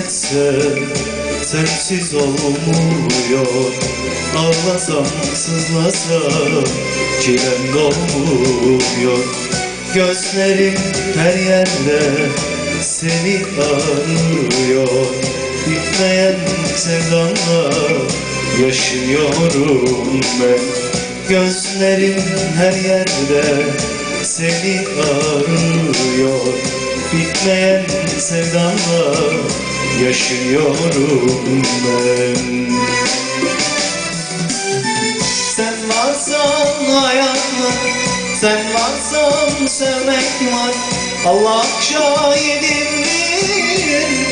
gülse sensiz olmuyor. Ağlasam sızlasam çilem dolmuyor. Gözlerim her yerde seni arıyor. Bitmeyen sevdanla yaşıyorum ben. Gözlerim her yerde seni arıyor. Bitmeyen sevdanla yaşıyorum ben. Sen varsan hayat var Sen varsan sevmek var. Allah şahidimdir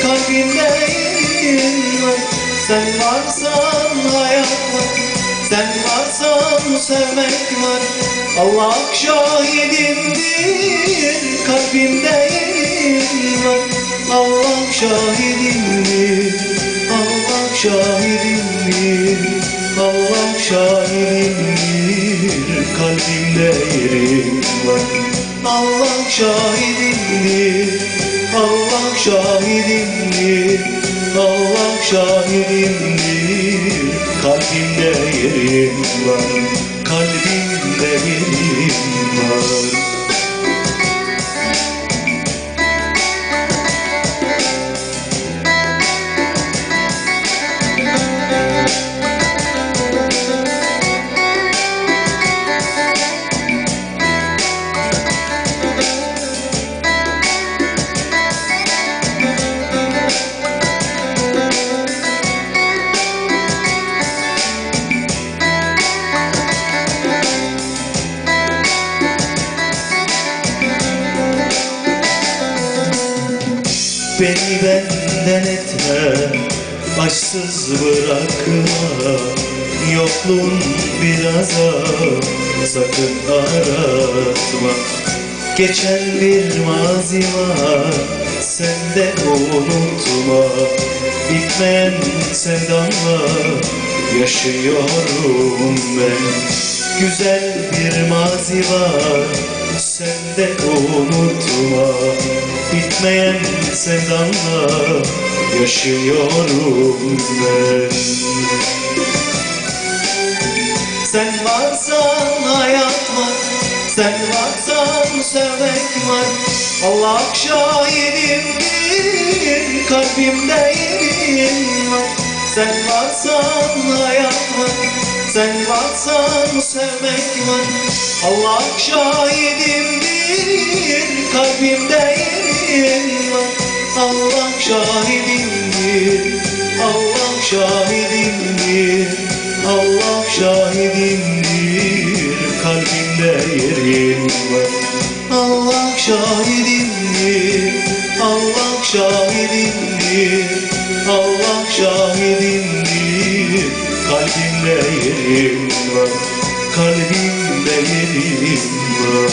Kalbimde yerin var Sen varsan hayat var Sen varsan sevmek var. Allah şahidimdir Kalbimde yerin var Allah şahidimdir Allah şahidimdir Allah şahidimdir Kalbimde yerin var. Allah şahidimdir Allah şahidimdir Allah şahidimdir Kalbimde yerin var. Kalbimde yerin var Beni benden etme Aşsız bırakma. Yokluğun bir azap Sakın aratma. Geçen bir mazi var Sen de unutma. Bitmeyen sevdanla Yaşıyorum ben. Güzel bir mazi var Sen de unutma Bitmeyen sevdanla yaşıyorum ben. Sen varsan hayat var Sen varsan sevmek var. Allah şahidimdir Kalbimde yerin var. Sen varsan hayat var Sen varsan sevmek var. Allah şahidimdir Kalbimde yerin var. Allah şahidimdir Allah şahidimdir Allah şahidimdir Kalbimde yerin var. Allah şahidimdir Yerin var Kalbimde yerin var